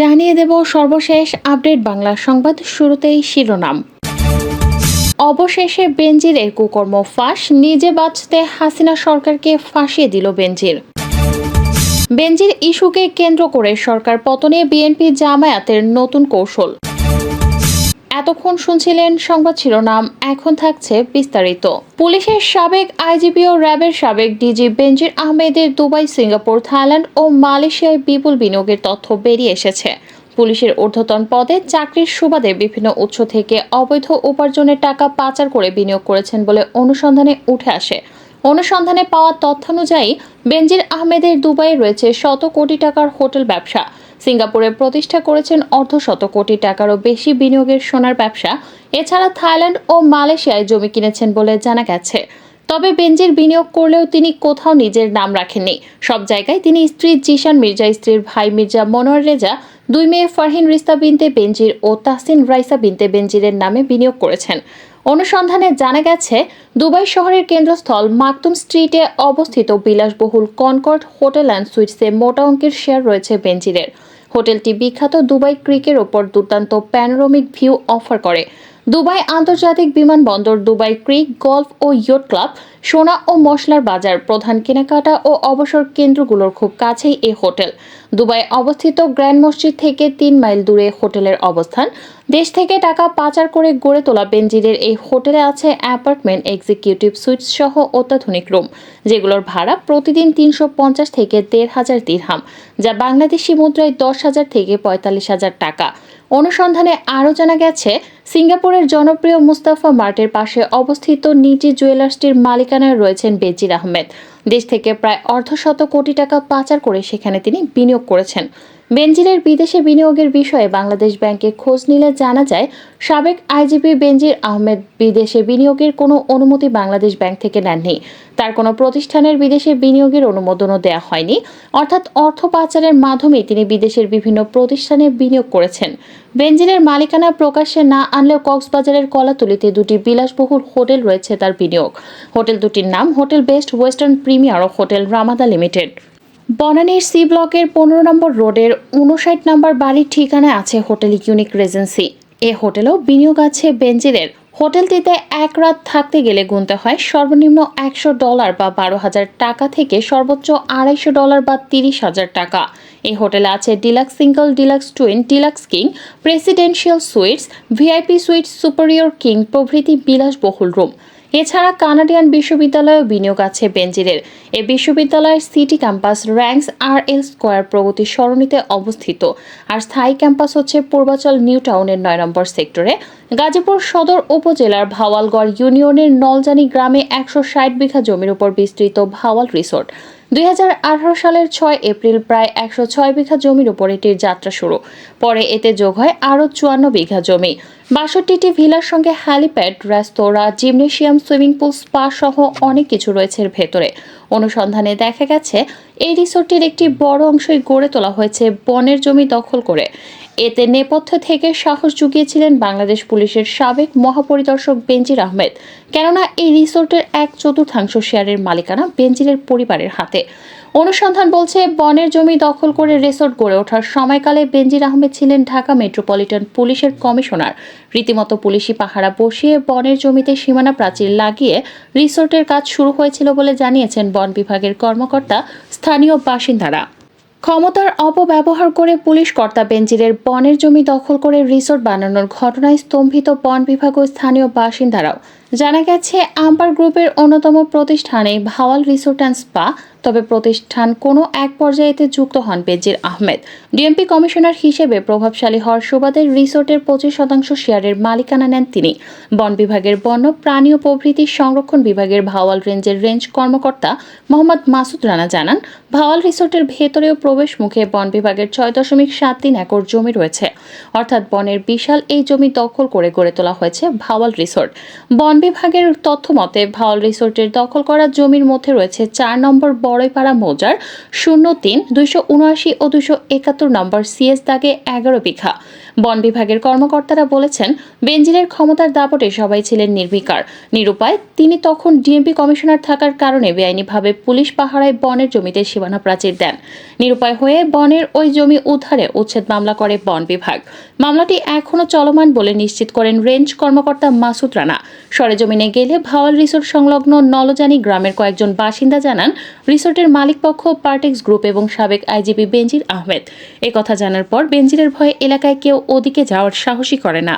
জানিয়ে দেব সর্বশেষ আপডেট বাংলা সংবাদ শুরুতেই শিরোনাম। অবশেষে বেনজিরের কুকর্ম ফাঁস, নিজে বাঁচতে হাসিনা সরকারকে ফাঁসিয়ে দিল বেঞ্জির বেঞ্জির ইস্যুকে কেন্দ্র করে সরকার পতনে বিএনপি জামায়াতের নতুন কৌশল। এতক্ষণ শুনছিলেন সংবাদ শিরোনাম, এখন থাকছে বিস্তারিত। পুলিশের সাবেক আইজিপি ও র্যাবের সাবেক ডিজি বেনজির আহমেদের দুবাই, সিঙ্গাপুর, থাইল্যান্ড ও মালয়েশিয়ায় বিপুল বিনিয়োগের তথ্য বেরিয়ে এসেছে। পুলিশের ঊর্ধ্বতন পদে চাকরির সুবাদে বিভিন্ন উৎস থেকে অবৈধ উপার্জনের টাকা পাচার করে বিনিয়োগ করেছেন বলে অনুসন্ধানে উঠে আসে। অনুসন্ধানে পাওয়া তথ্যানুযায়ী, বেনজির আহমেদের দুবাইয়ে রয়েছে শত কোটি টাকার হোটেল ব্যবসা। সিঙ্গাপুরে প্রতিষ্ঠা করেছেন অর্ধশত কোটি টাকারও বেশি বিনিয়োগের সোনার ব্যবসা। এছাড়া থাইল্যান্ড ও মালয়েশিয়ায় জমি কিনেছেন বলে জানা গেছে। তবে বেনজির বিনিয়োগ করলেও তিনি কোথাও নিজের নাম রাখেননি। সব জায়গায় তিনি স্ত্রী জিশান মির্জা, স্ত্রীর ভাই মির্জা মনোয়ার রেজা, দুই মেয়ে ফারহিন রিস্তা বিনতে বেনজির ও তাহসিন রাইসা বিনতে বেনজিরের নামে বিনিয়োগ করেছেন। অনুসন্ধানে জানা গেছে, দুবাই শহরের কেন্দ্রস্থল মাকতুম স্ট্রিটে অবস্থিত বিলাসবহুল কনকর্ড হোটেল অ্যান্ড সুইটসে মোটা অঙ্কের শেয়ার রয়েছে বেনজিরের হোটেলটি বিখ্যাত দুবাই ক্রিকের ওপর দুর্দান্ত প্যানোরামিক ভিউ অফার করে। দুবাই আন্তর্জাতিক বিমানবন্দর, দুবাই ক্রিক, গলফ ও ইয়ট ক্লাব, সোনা ও মশলার বাজার, প্রধান কেনাকাটা ও অবসর কেন্দ্রগুলোর খুব কাছেই এই হোটেল। দুবাই অবস্থিত গ্র্যান্ড মসজিদ থেকে তিন মাইল দূরে হোটেলের অবস্থান। দেশ থেকে টাকা পাচার করে গড়ে তোলা বেনজিরের এই হোটেলে আছে অ্যাপার্টমেন্ট, এক্সিকিউটিভ সুইটস সহ অত্যাধুনিক রুম, যেগুলোর ভাড়া প্রতিদিন তিনশো পঞ্চাশ থেকে দেড় হাজার দিরহাম, যা বাংলাদেশি মুদ্রায় দশ হাজার থেকে পঁয়তাল্লিশ হাজার টাকা। অনুসন্ধানে আরও জানা গেছে, সিঙ্গাপুরের জনপ্রিয় মুস্তাফা মার্টের পাশে অবস্থিত নিজি জুয়েলার্সটির মালিকানায় রয়েছেন বেজির আহমেদ। দেশ থেকে প্রায় অর্ধশত কোটি টাকা পাচার করে সেখানে তিনি বিনিয়োগ করেছেন। বেনজিরের বিদেশে বিনিয়োগের বিষয়ে বাংলাদেশ ব্যাংকে খোঁজ নিলে জানা যায়, সাবেক আইজিপি বেনজির আহমেদ বিদেশে বিনিয়োগের কোনো অনুমতি বাংলাদেশ ব্যাংক থেকে নেননি। তার কোনো প্রতিষ্ঠানের বিদেশে বিনিয়োগের অনুমোদনও দেওয়া হয়নি। অর্থাৎ অর্থ পাচারের মাধ্যমে তিনি বিদেশের বিভিন্ন প্রতিষ্ঠানে বিনিয়োগ করেছেন। বেনজিরের মালিকানা প্রকাশ্যে না আনলেও কক্সবাজারের কলাতলিতে দুটি বিলাসবহুল হোটেল রয়েছে তার বিনিয়োগ। হোটেল দুটির নাম হোটেল বেস্ট ওয়েস্টার্ন প্রিমিয়ার ও হোটেল রামাদা লিমিটেড। বনানীর সি ব্লকের পনেরো নম্বর রোডের উনষাট নম্বর বাড়ির ঠিকানায় আছে হোটেল ইউনিক রেজেন্সি। এ হোটেলেও বিনিয়োগ আছে বেঞ্জিরের। হোটেলটিতে এক রাত থাকতে গেলে গুনতে হয় সর্বনিম্ন একশো ডলার বা বারো হাজার টাকা থেকে সর্বোচ্চ আড়াইশো ডলার বা তিরিশ হাজার টাকা। এই হোটেলে আছে deluxe single deluxe twin, deluxe king presidential suites, VIP suites, superior king প্রভৃতি বিলাসবহুল রুম। এছাড়া কানাডিয়ান বিশ্ববিদ্যালয়েও বিনিয়োগ আছে বেঞ্জিরের এ বিশ্ববিদ্যালয়ের city campus Rangs R L square প্রগতি সরণিতে অবস্থিত। আর স্থায়ী ক্যাম্পাস হচ্ছে পূর্বাচল নিউ টাউনের নয় নম্বর সেক্টরে। গাজীপুর সদর উপজেলার ভাওয়ালগড় ইউনিয়নের নলজানি গ্রামে একশো ষাট বিঘা জমির উপর বিস্তৃত ভাওয়াল রিসোর্ট। দুই সালের ছয় এপ্রিল প্রায় একশো ছয় বিঘা জমির উপর এটির যাত্রা শুরু। পরে এতে যোগ হয় আরও চুয়ান্ন বিঘা জমি। বাষট্টিটি ভিলার সঙ্গে হ্যালিপ্যাড, রেস্তোরাঁ, জিমনেশিয়াম, সুইমিং পুল, স্পা সহ অনেক কিছু রয়েছে ভেতরে। অনুসন্ধানে দেখা গেছে, এই রিসোর্টটির একটি বড় অংশই গড়ে তোলা হয়েছে বনের জমি দখল করে। এতে নেপথ্য থেকে সাহস জুগিয়েছিলেন বাংলাদেশ পুলিশের সাবেক মহাপরিদর্শক বেনজির আহমেদ। কেননা এই রিসোর্টের এক চতুর্থাংশ শেয়ারের মালিকানা বেনজিরের পরিবারের হাতে। অনুসন্ধান বলছে, বনের জমি দখল করে রিসোর্ট গড়ে ওঠার সময়কালে বেনজির আহমেদ ছিলেন ঢাকা মেট্রোপলিটন পুলিশের কমিশনার। রীতিমতো পুলিশি পাহারা বসিয়ে বনের জমিতে সীমানা প্রাচীর লাগিয়ে রিসোর্টের কাজ শুরু হয়েছিল বলে জানিয়েছেন বন বিভাগের কর্মকর্তা স্থানীয় বাসিন্দারা। ক্ষমতার অপব্যবহার করে পুলিশ কর্তা বেঞ্জিরের বনের জমি দখল করে রিসোর্ট বানানোর ঘটনায় স্তম্ভিত বন বিভাগ ও স্থানীয় বাসিন্দারাও। জানা গেছে, আম্পার গ্রুপের অন্যতম প্রতিষ্ঠানে ভাওয়াল রিসোর্ট অ্যান্ড স্পা তবে প্রতিষ্ঠান কোনো এক পর্যায়েতে যুক্ত হন বেজির আহমেদ। ডিএমপি কমিশনার হিসেবে প্রভাবশালী হওয়ার সুবাদে রিসোর্টের পঁচিশ শতাংশ শেয়ারের মালিকানা নেন তিনি। বন বিভাগের বন্য, প্রাণী ও প্রভৃতি সংরক্ষণ বিভাগের ভাওয়াল রেঞ্জের রেঞ্জ কর্মকর্তা মোহাম্মদ মাসুদ রানা জানান, ভাওয়াল রিসোর্টের ভেতরেও প্রবেশ মুখে বন বিভাগের ছয় দশমিক সাত তিন একর জমি রয়েছে। অর্থাৎ বনের বিশাল এই জমি দখল করে গড়ে তোলা হয়েছে ভাওয়াল রিসোর্ট। বন বিভাগের তথ্য মতে ভাওয়াল রিসোর্টের দখল করা জমির মধ্যে রয়েছে চার নম্বর বড়ইপাড়া মৌজার শূন্য তিন দুইশো উনআশি ও দুইশো একাত্তর নম্বর সিএস দাগে এগারো বিঘা। বন বিভাগের কর্মকর্তারা বলেছেন, বেঞ্জিরের ক্ষমতার দাপটে সবাই ছিলেন নির্বিকার। নিরুপায়, তিনি তখন ডিএমপি কমিশনার থাকার কারণে বেআইনিভাবে পুলিশ পাহারায় বনের জমিতে সীমানা প্রাচীর দেন। নিরুপায় হয়ে বনের ওই জমি উদ্ধারে উচ্ছেদ মামলা করে বন বিভাগ। মামলাটি এখনও চলমান বলে নিশ্চিত করেন রেঞ্জ কর্মকর্তা মাসুদ রানা। সরেজমিনে গেলে ভাওয়াল রিসোর্ট সংলগ্ন নলজানি গ্রামের কয়েকজন বাসিন্দা জানান, রিসোর্টের মালিকপক্ষ পার্টেক্স গ্রুপ এবং সাবেক আইজিপি বেনজির আহমেদ। একথা জানার পর বেনজিরের ভয়ে এলাকায় কেউ ওদিকে যাওয়ার সাহসই করে না।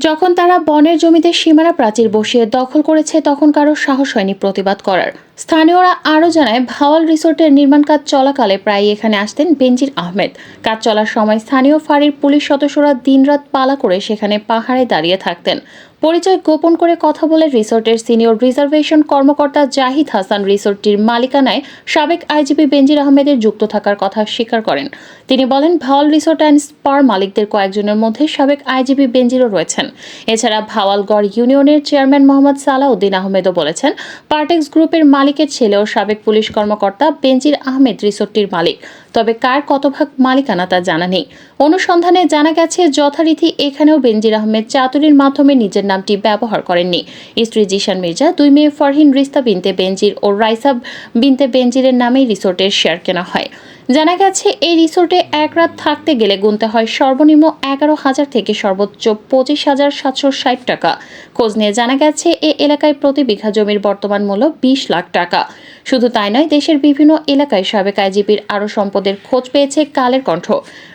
যখন তারা বনের জমিতে সীমানা প্রাচীর বসিয়ে দখল করেছে, তখন কারও সাহস হয়নি প্রতিবাদ করার। স্থানীয়রা আরও জানায়, ভাওয়াল রিসোর্টের নির্মাণ কাজ চলাকালে প্রায় এখানে আসতেন বেঞ্জির আহমেদ। কাজ চলার সময় স্থানীয় ফাঁড়ির পুলিশ সদস্যরা দিনরাত পালা করে সেখানে পাহাড়ে দাঁড়িয়ে থাকতেন। পরিচয় গোপন করে কথা বলে রিসোর্টের সিনিয়র রিজার্ভেশন কর্মকর্তা জাহিদ হাসান রিসোর্টটির মালিকানায় সাবেক আইজিপি বেনজির আহমেদের যুক্ত থাকার কথা স্বীকার করেন। তিনি বলেন, ভাওয়াল রিসোর্ট অ্যান্ড স্পার মালিকদের কয়েকজনের মধ্যে সাবেক আইজিপি বেনজিরও রয়েছেন। এছাড়া ভাওয়ালগড় ইউনিয়নের চেয়ারম্যান মোহাম্মদ সালাউদ্দিন আহমেদও বলেছেন, পার্টেক্স গ্রুপের মালিকের ছেলেও সাবেক পুলিশ কর্মকর্তা বেনজির আহমেদ রিসোর্টটির মালিক। তবে কার কত ভাগ মালিকানা তা জানা নেই। অনুসন্ধানে জানা গেছে, যথারীতি এখানেও বেনজির আহমেদ চাতুরির মাধ্যমে নিজের নামটি ব্যবহার করেননি। স্ত্রী জিশান মির্জা, দুই মেয়ে ফরহিন রিস্তা বিনতে বেঞ্জির ও রাইসাব বিনতে বেঞ্জিরের নামেই রিসোর্টের শেয়ার কেনা হয়। জানা গেছে, এই রিসোর্টে এক রাত থাকতে গেলে গুনতে হয় সর্বনিম্ন এগারো হাজার থেকে সর্বোচ্চ পঁচিশ হাজার সাতশো ষাট টাকা। খোঁজ নিয়ে জানা গেছে, এ এলাকায় প্রতি বিঘা জমির বর্তমান মূল্য বিশ লাখ টাকা। শুধু তাই নয়, দেশের বিভিন্ন এলাকায় সাবেক আইজিপির আরও সম্পদের খোঁজ পেয়েছে কালের কণ্ঠ।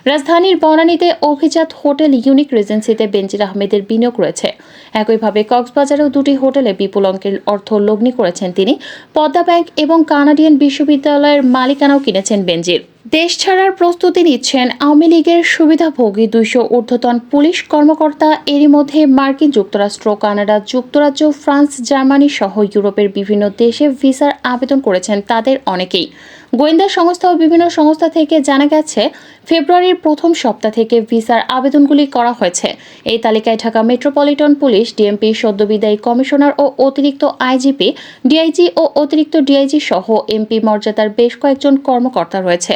রাজধানীর বনানীতে অভিজাত হোটেল ইউনিক রেজেন্সিতে বেনজির আহমেদের বিনিয়োগ রয়েছে। একইভাবে কক্সবাজারেও দুটি হোটেলে বিপুল অঙ্কের অর্থ লগ্নি করেছেন তিনি। পদ্মা ব্যাংক এবং কানাডিয়ান বিশ্ববিদ্যালয়ের মালিকানাও কিনেছেন বেনজির। it দেশ ছাড়ার প্রস্তুতি নিচ্ছেন আওয়ামী লীগের সুবিধাভোগী দুইশো ঊর্ধ্বতন পুলিশ কর্মকর্তা। এরই মধ্যে মার্কিন যুক্তরাষ্ট্র, কানাডা, যুক্তরাজ্য, ফ্রান্স, জার্মানি সহ ইউরোপের বিভিন্ন দেশে ভিসার আবেদন করেছেন তাদের অনেকেই। গোয়েন্দা সংস্থা ও বিভিন্ন সংস্থা থেকে জানা গেছে, ফেব্রুয়ারির প্রথম সপ্তাহ থেকে ভিসার আবেদনগুলি করা হয়েছে। এই তালিকায় ঢাকা মেট্রোপলিটন পুলিশ, ডিএমপি, সদ্যবিদায়ী কমিশনার ও অতিরিক্ত আইজিপি, ডিআইজি ও অতিরিক্ত ডিআইজি সহ এমপি মর্যাদার বেশ কয়েকজন কর্মকর্তা রয়েছে।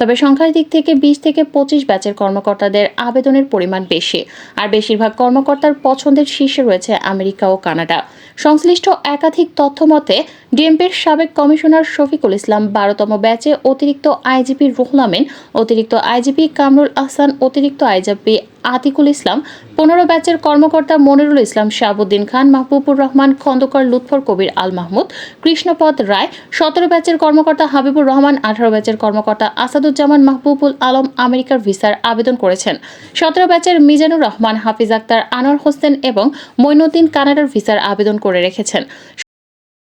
তবে সংখ্যার দিক থেকে বিশ থেকে পঁচিশ ব্যাচের কর্মকর্তাদের আবেদনের পরিমাণ বেশি। আর বেশিরভাগ কর্মকর্তার পছন্দের শীর্ষে রয়েছে আমেরিকা ও কানাডা। সংশ্লিষ্ট একাধিক তথ্য মতে ডিএমপির সাবেক কমিশনার শফিকুল ইসলাম বারোতম ব্যাচে অতিরিক্ত আইজিপি রুহুল আমিন, অতিরিক্ত আইজিপি কামরুল আহসান, অতিরিক্ত আইজিপি আতিকুল ইসলাম, পনেরো ব্যাচের কর্মকর্তা মনিরুল ইসলাম শাহাবুদ্দিন খান, মাহবুবুর রহমান, খন্দকার লুৎফর কবির আল মাহমুদ, কৃষ্ণপদ রায়, সতেরো ব্যাচের কর্মকর্তা হাবিবুর রহমান, আঠারো ব্যাচের কর্মকর্তা আসাদুজ্জামান মাহবুবুল আলম আমেরিকার ভিসার আবেদন করেছেন। সতেরো ব্যাচের মিজানুর রহমান, হাফিজ আক্তার, আনোয়ার হোসেন এবং মৈনুদ্দিন কানাডার ভিসার আবেদন করে রেখেছেন।